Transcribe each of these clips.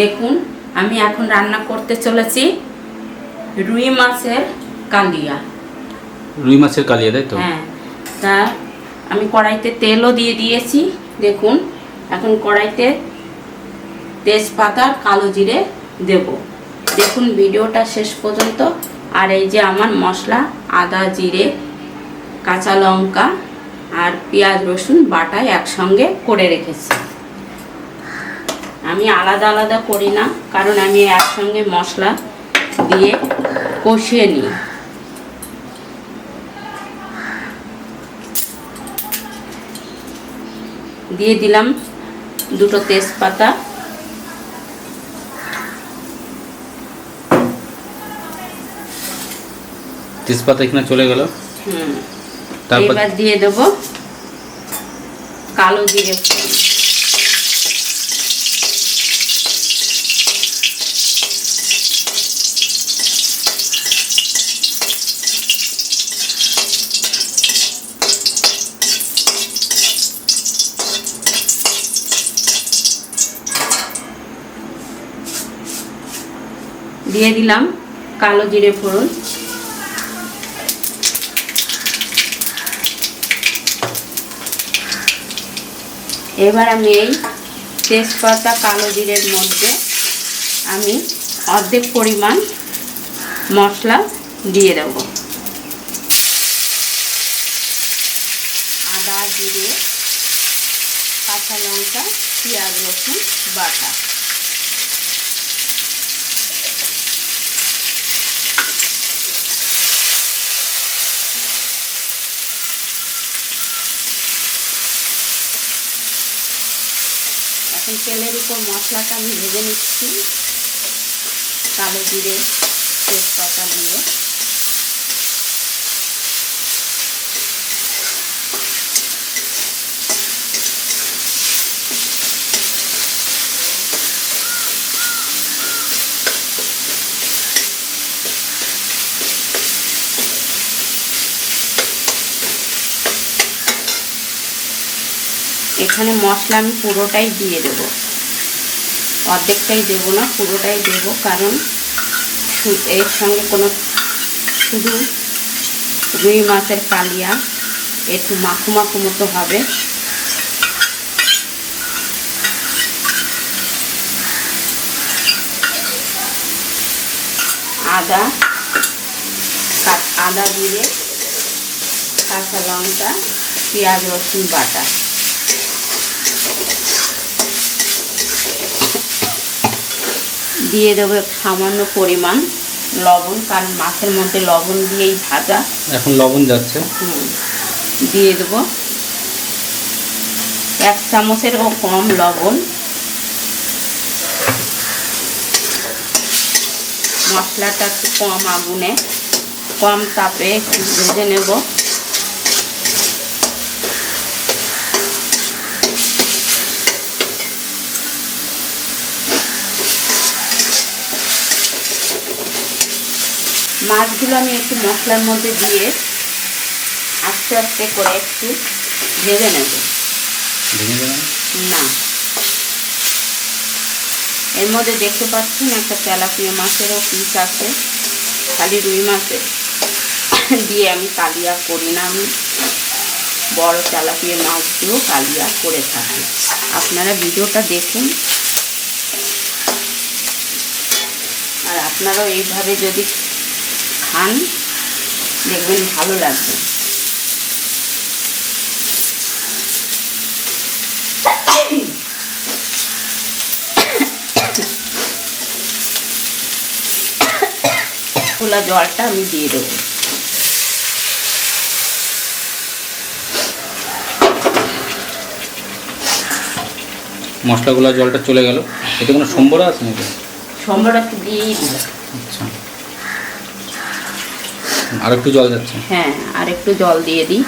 দেখুন আমি এখন রান্না করতে চলেছি রুই মাছের কালিয়া। রুই মাছের কালিয়া তাই তো? হ্যাঁ তা আমি কড়াইতে তেলও দিয়ে দিয়েছি দেখুন এখন কড়াইতে তেজপাতা কালো জিরে দেব। দেখুন ভিডিওটা শেষ পর্যন্ত। আর এই যে আমার মশলা আদা জিরে কাঁচা লঙ্কা আর পেঁয়াজ রসুন বাটায় একসঙ্গে করে রেখেছি। আমি আলাদা আলাদা করি না কারণ আমি একসঙ্গে মশলা দিয়ে কষিয়ে নিই। দিয়ে দিলাম দুটো তেজপাতা। তেজপাতা এখানে চলে গেল। হুম। তারপর দিয়ে দেব কালো জিরে দিয়ে দিলাম কালো জিরে ফোড়ন। এবার আমি এই তেজপাতা কালো জিরের মধ্যে আমি অর্ধেক পরিমাণ মশলা দিয়ে দেব। আদা, জিরে, কাঁচা লঙ্কা, পেঁয়াজ, রসুন, বাটা। এখন তেলের উপর মশলাটা আমি ভেজে নিচ্ছি। কালো জিরে তেজপাতা দিয়ে। এখানে মশলা আমি পুরোটাই দিয়ে দেব। অর্ধেকটাই দেব না, পুরোটাই দেব কারণ এর সঙ্গে কোনো শুধু রুই মাছের কালিয়া একটু মাখু মাখু মতো হবে। আদা আদা দিয়ে কাঁচা লঙ্কা, পেঁয়াজ রসুন বাটা। দিয়ে দেবো সামান্য পরিমাণ লবণ কারণ মাছের মধ্যে লবণ দিয়েই ভাজা। এখন লবণ যাচ্ছে। দিয়ে দেবো এক চামচেরও কম লবণ। মশলাটা একটু কম আগুনে কম তাপে একটু ভেজে নেব। মাছগুলো আমি একটু মশলার মধ্যে দিয়ে আস্তে আস্তে করে একটু ভেজে নেব। না? এর মধ্যে দেখতে পাচ্ছেন একটা তেলাপিয়া মাছেরও পিস আছে খালি রুই মাছের দিয়ে আমি কালিয়া করি না আমি। বড় তেলাপিয়া মাছ দিয়েও কালিয়া করে থাকি। আপনারা ভিডিওটা দেখুন। আর আপনারাও এইভাবে যদি খান দেখবেন ভালো লাগবে। খোলা জলটা আমি দিয়ে দেবো। মশলাগুলো জলটা চলে গেল। এতে কোনো সম্বরা আছে নাকি? সম্বর একটু দিয়েই দিলাম আচ্ছা। আর একটু জল যাচ্ছে। হ্যাঁ আর একটু জল দিয়ে দিই।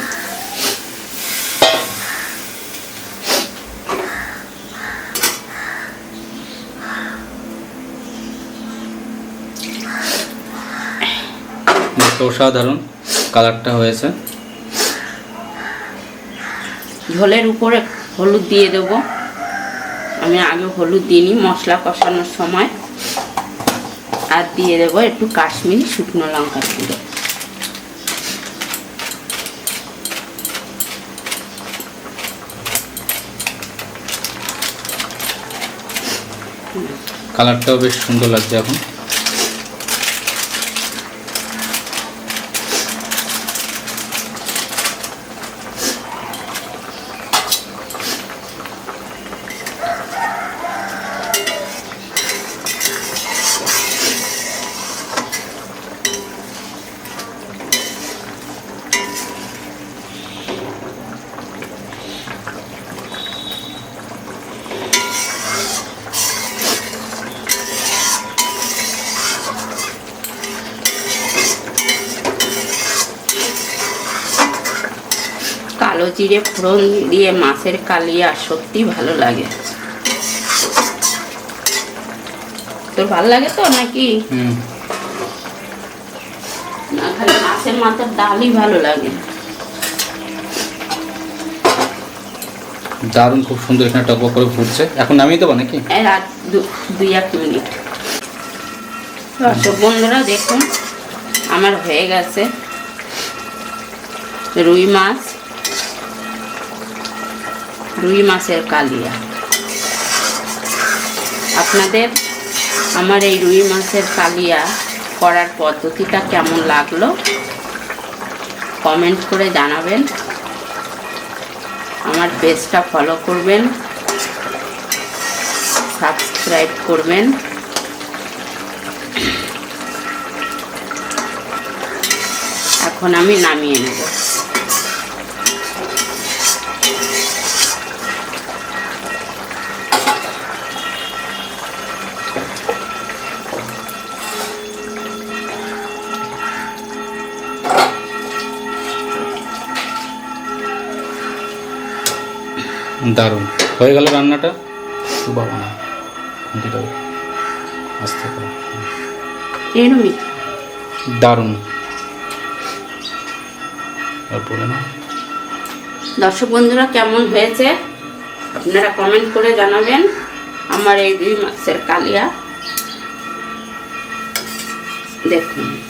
অসাধারণ কালারটা হয়েছে। ঝোলের উপরে হলুদ দিয়ে দেবো। আমি আগে হলুদ দিইনি মশলা কষানোর সময়। আর দিয়ে দেবো একটু কাশ্মীরি শুকনো লঙ্কা গুঁড়ো। কালারটাও বেশ সুন্দর লাগছে এখন কালো জিরে ফোড়ন দিয়ে মাছের কালিয়া সত্যি ভালো লাগে। তোর ভালো লাগে তো নাকি? হুম। না খালি মাছের মাথার ডালই ভালো লাগে। দারুণ খুব সুন্দর এখানে টকবক করে ফুটছে। এখন নামিয়ে দেবো নাকি? দুই এক মিনিট। দর্শক বন্ধুরা দেখুন আমার হয়ে গেছে রুই মাছ। রুই মাছের কালিয়া। আপনাদের আমার এই রুই মাছের কালিয়া করার পদ্ধতিটা কেমন লাগল? কমেন্ট করে জানাবেন। আমার পেজটা ফলো করবেন। সাবস্ক্রাইব করবেন। এখন আমি নামিয়ে নেব। দারুণ। হয়ে গেল রান্নাটা? বাবা না আস্তে দারুণ। আর বলে না। দর্শক বন্ধুরা কেমন হয়েছে? আপনারা কমেন্ট করে জানাবেন। আমার এই দুই মাসের কালিয়া। দেখুন।